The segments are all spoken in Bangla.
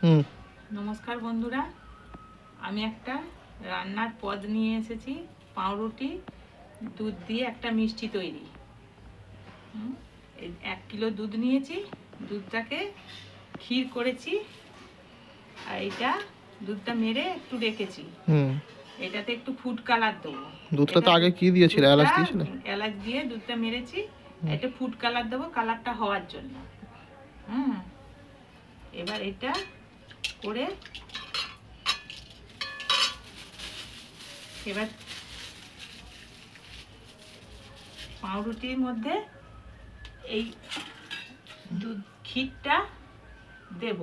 হুম। নমস্কার বন্ধুরা আমি একটা রান্নার পদ নিয়ে এসেছি পাউরুটি দুধ দিয়ে একটা মিষ্টি তৈরি। হুম, এক কিলো দুধ নিয়েছি দুধটাকে ক্ষীর করেছি আর এটা দুধটা মেরে একটু রেখেছি। হুম। এটাতে একটু ফুড কালার দেবো। দুধটা তো আগে কি দিয়েছিলে? এলাচ দিয়েছিলে? এলাচ দিয়ে দুধটা মেরেছি এটা ফুড কালার দেবো কালারটা হওয়ার জন্য। হুম এবার এটা করে এবার পাউরুটির মধ্যে এই দুধ ক্ষীরটা দেব।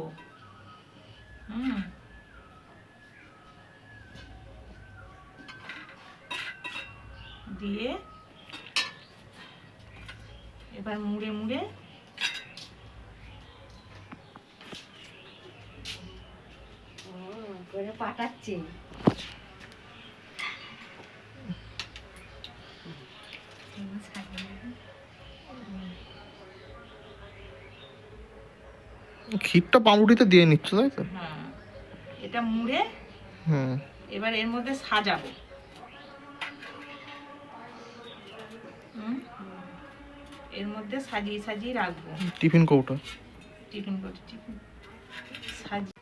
হুম। দিয়ে এবার মুড়ে মুড়ে করে পাঠাচ্ছে। ক্ষীরটা পাউরুটিতে দিয়ে নিচ্ছ তাই তো? হ্যাঁ। এটা মুড়ে হুম। এবার এর মধ্যে সাজাবো। হুম? এর মধ্যে সাজিয়ে সাজিয়ে রাখব। টিফিন কৌটা। টিফিন করে টিফিন। সাজিয়ে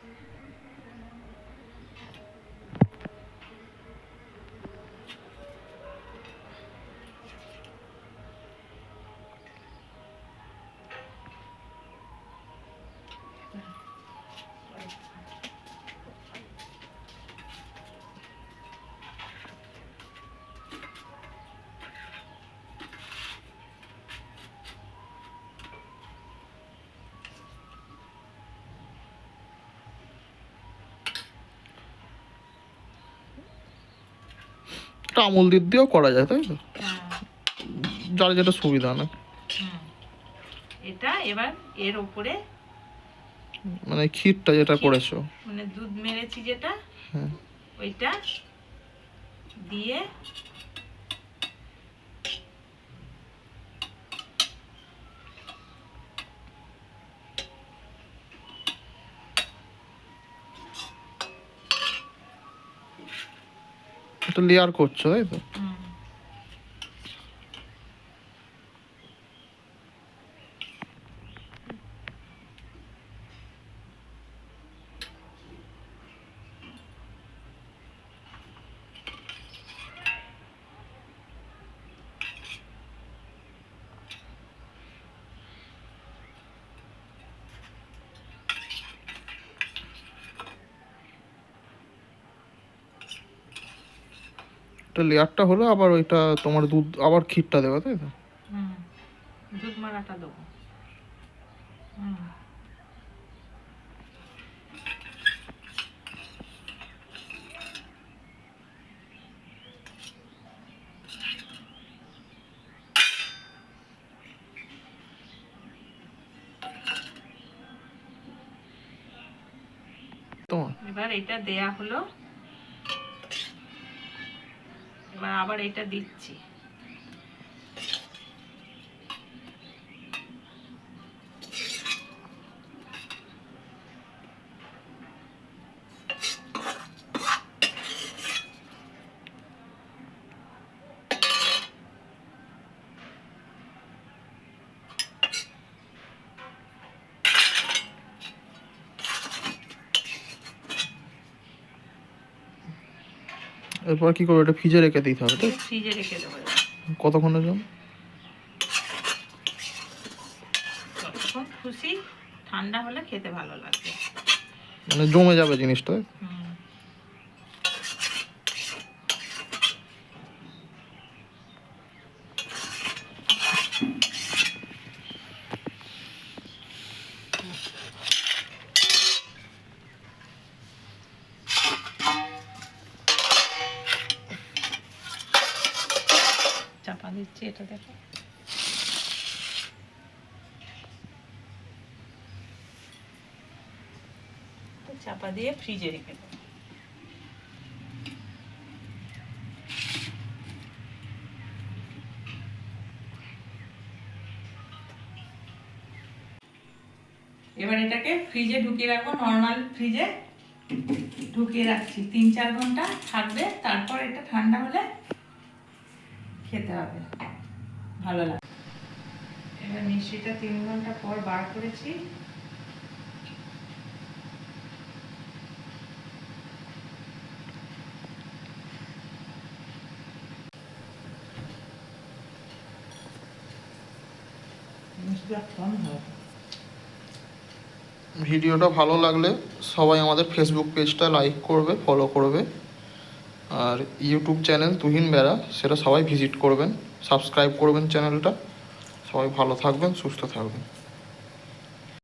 এটা আমুল দুধ দিয়েও করা যায় তাই তো? হ্যাঁ। যার যেটা সুবিধা না। এটা এবার এর উপরে মানে ক্ষীরটা যেটা করেছ। মানে দুধ মেরেছি যেটা হ্যাঁ। ওইটা দিয়ে এটা লেয়ার করছ তাই তো? এটা লেয়ারটা হলো আবার ওইটা তোমার দুধ আবার ক্ষীরটা দেবে তাই তো? দুধ মারাটা দেবো। তোমার? এবার এটা দেয়া হলো। এবার আবার এটা দিচ্ছি। এরপর কি করব? এটা ফ্রিজে রেখে দিতে হবে তো? ফ্রিজে রেখে দেবো কতক্ষণের জন্য খুশি ঠান্ডা হলে খেতে ভালো লাগবে মানে জমে যাবে জিনিসটা চাপা দিচ্ছি, এটা দেখো। চাপা দিয়ে ফ্রিজে রেখে এবার এটাকে ফ্রিজে ঢুকিয়ে রাখব নর্মাল ফ্রিজে ঢুকিয়ে রাখছি। তিন চার ঘণ্টা থাকবে, তারপর এটা ঠান্ডা হলে খেতে হবে। ভালো লাগে। এবার মিষ্টিটা তিন ঘণ্টা পর বার করেছি। ভিডিওটা ভালো লাগলে সবাই আমাদের ফেসবুক পেজটা লাইক করবে ফলো করবে। আর ইউটিউব চ্যানেল তুহিন বেড়া, সেটা সবাই ভিজিট করবেন সাবস্ক্রাইব করবেন চ্যানেলটা সবাই ভালো থাকবেন, সুস্থ থাকবেন।